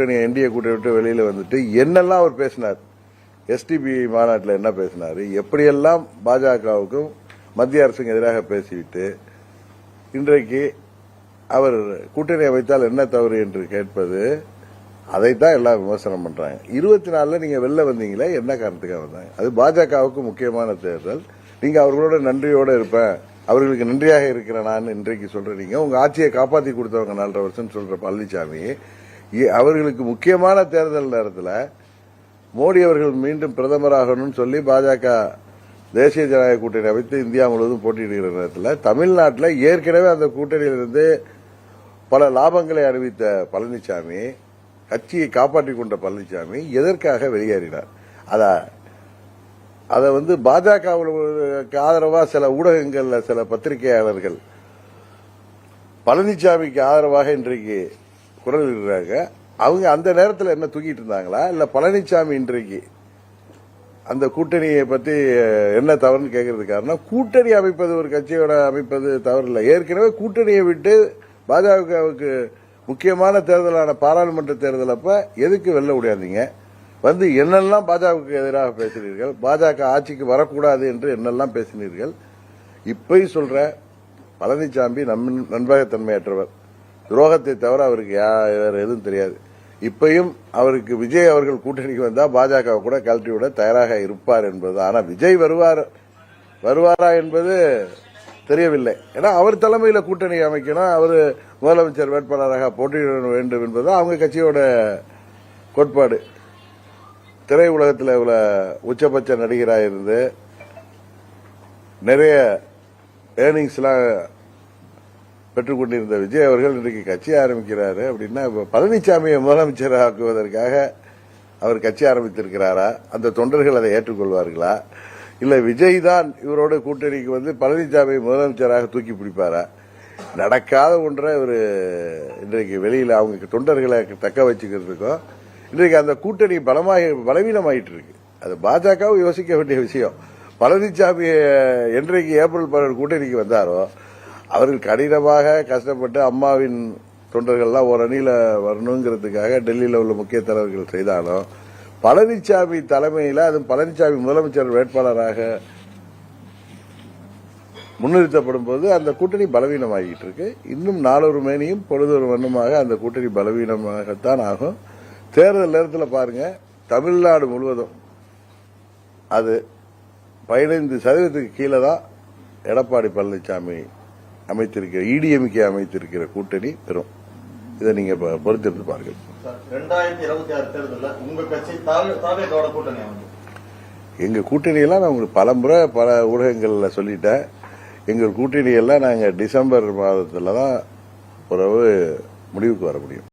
NDA கூட்டணி விட்டு வெளியில வந்துட்டு என்னெல்லாம் அவர் பேசினார்? எஸ்டிபி மாநாட்டில் என்ன பேசினார்? எப்படியெல்லாம் பாஜகவுக்கும் மத்திய அரசுக்கு எதிராக பேசிவிட்டு இன்றைக்கு அவர் கூட்டணி அமைத்தால் என்ன தவறு என்று கேட்பது அதைத்தான் எல்லாம் விமர்சனம் பண்றாங்க. இருபத்தி நாலுல நீங்க வெளில வந்தீங்களே என்ன காரணத்துக்காக வந்தாங்க? அது பாஜகவுக்கு முக்கியமான தேர்தல். நீங்க அவர்களோட நன்றியோட இருப்பேன் அவர்களுக்கு நன்றியாக இருக்கிறேன் நான் இன்றைக்கு சொல்றீங்க உங்க ஆட்சியை காப்பாத்தி கொடுத்தவங்க நாலரை வருஷம் சொல்ற பழனிசாமி அவர்களுக்கு முக்கியமான தேர்தல் நேரத்தில் மோடி அவர்கள் மீண்டும் பிரதமராகணும்னு சொல்லி பாஜக தேசிய ஜனநாயக கூட்டணி அமைத்து இந்தியா முழுவதும் போட்டியிடுகிற நேரத்தில் தமிழ்நாட்டில் ஏற்கனவே அந்த கூட்டணியிலிருந்து பல லாபங்களை அறிவித்த பழனிசாமி கட்சியை காப்பாற்றிக் கொண்ட பழனிசாமி எதற்காக வெளியேறினார்? அத அதை வந்து பாஜகவுக்கு ஆதரவாக சில ஊடகங்களில் சில பத்திரிகையாளர்கள் பழனிசாமிக்கு ஆதரவாக இன்றைக்கு குரல் இடுறாங்க அவங்க அந்த நேரத்தில் என்ன தூக்கிட்டு இருந்தாங்களா? இல்ல பழனிசாமி இன்றைக்கு அந்த கூட்டணியை பத்தி என்ன தவறுன்னு கேட்கறது காரணம்? கூட்டணி அமைப்பது ஒரு கட்சியோட அமைப்பது தவறு இல்லை ஏற்கனவே கூட்டணியை விட்டு பாஜகவுக்கு முக்கியமான தேர்தலான பாராளுமன்ற தேர்தல் அப்ப எதுக்கு வெளில முடியாதீங்க வந்து என்னெல்லாம் பாஜகவுக்கு எதிராக பேசினீர்கள்? பாஜக ஆட்சிக்கு வரக்கூடாது என்று என்னெல்லாம் பேசினீர்கள்? இப்பயும் சொல்ற பழனிசாமி நம்- நண்பகத்தன்மையற்றவர். துரோகத்தை தவிர அவருக்கு வேற எதுவும் தெரியாது. இப்பையும் அவருக்கு விஜய் அவர்கள் கூட்டணிக்கு வந்தா பாஜக கூட கழட்டி விட தயாராக இருப்பார் என்பது. ஆனா விஜய் வருவார் வருவாரா என்பது தெரியவில்லை. ஏன்னா அவர் தலைமையில கூட்டணி அமைக்கணும் அவர் முதலமைச்சர் வேட்பாளராக போட்டியிட வேண்டும் என்பது அவங்க கட்சியோட கோட்பாடு. திரை உலகத்தில் இவ்வளோ உச்சபட்ச நடிகராக இருந்து நிறைய ஏர்னிங்ஸ்லாம் பெற்றுக் கொண்டிருந்த விஜய் அவர்கள் இன்றைக்கு கட்சி ஆரம்பிக்கிறாரு. அப்படின்னா பழனிசாமியை முதலமைச்சர் ஆக்குவதற்காக அவர் கட்சி ஆரம்பித்திருக்கிறாரா? அந்த தொண்டர்கள் அதை ஏற்றுக்கொள்வார்களா? இல்ல விஜய் தான் இவரோட கூட்டணிக்கு வந்து பழனிசாமி முதலமைச்சராக தூக்கி பிடிப்பாரா? நடக்காத ஒன்றை இவர் இன்றைக்கு வெளியில அவங்க தொண்டர்களை தக்க வச்சுக்கிறதுக்கும் இன்றைக்கு அந்த கூட்டணி பலமாக பலவீனமாயிட்டு இருக்கு அது பாஜகவும் யோசிக்க வேண்டிய விஷயம். பழனிசாமி என்றைக்கு ஏப்ரல் பதினேழு கூட்டணிக்கு வந்தாரோ அவர்கள் கடினமாக கஷ்டப்பட்டு அம்மாவின் தொண்டர்கள்லாம் ஒரு அணியில் வரணுங்கிறதுக்காக டெல்லியில் உள்ள முக்கிய தலைவர்கள் செய்தாலும் பழனிசாமி தலைமையில் அது பழனிசாமி முதலமைச்சர் வேட்பாளராக முன்னிறுத்தப்படும் போது அந்த கூட்டணி பலவீனமாகிட்டு இருக்கு இன்னும் நாலொரு மேனியும் பொழுதொரு வண்ணமாக அந்த கூட்டணி பலவீனமாகத்தான் ஆகும். தேர்தல் நேரத்தில் பாருங்க தமிழ்நாடு முழுவதும் அது பதினைந்து சதவீதத்துக்கு கீழே தான் எடப்பாடி பழனிசாமி அமைத்திருக்கிற இடிஎம்கே அமைத்திருக்கிற கூட்டணி பெறும். இதை நீங்க பொறுத்திருந்து பாருங்கள். எங்க கூட்டணியெல்லாம் நான் உங்களுக்கு பல முறை பல ஊடகங்கள்ல சொல்லிட்டேன். எங்கள் கூட்டணியெல்லாம் நாங்க டிசம்பர் மாதத்துல தான் பிறகு முடிவுக்கு வர முடியும்.